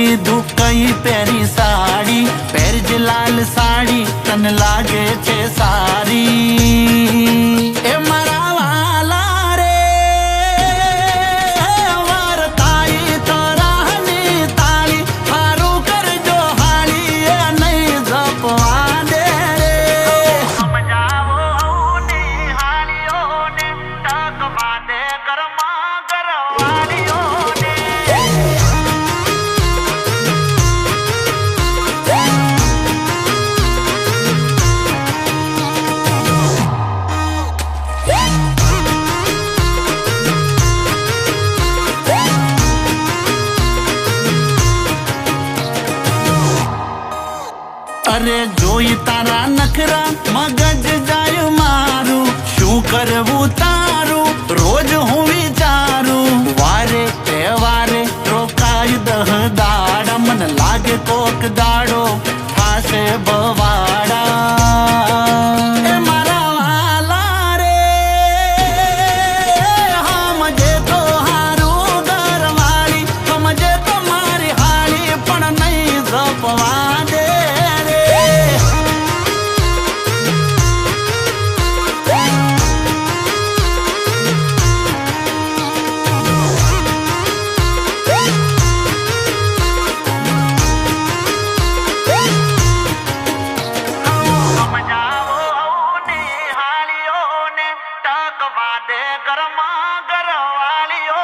ઈ દુકઈ પહેરી સાડી? પહેરજ લાલ સાડી તન લાગે છે સારી. અરે જોઈ તારા નખરા મગજ જાય મારું. શું કરવું તારું? રોજ હું વિચારું. વારે તહેવારે રોકાય દહ દાડા. મને લાગે કોક દાડો થાશે બવા દે ગરમા ગરવાળીઓ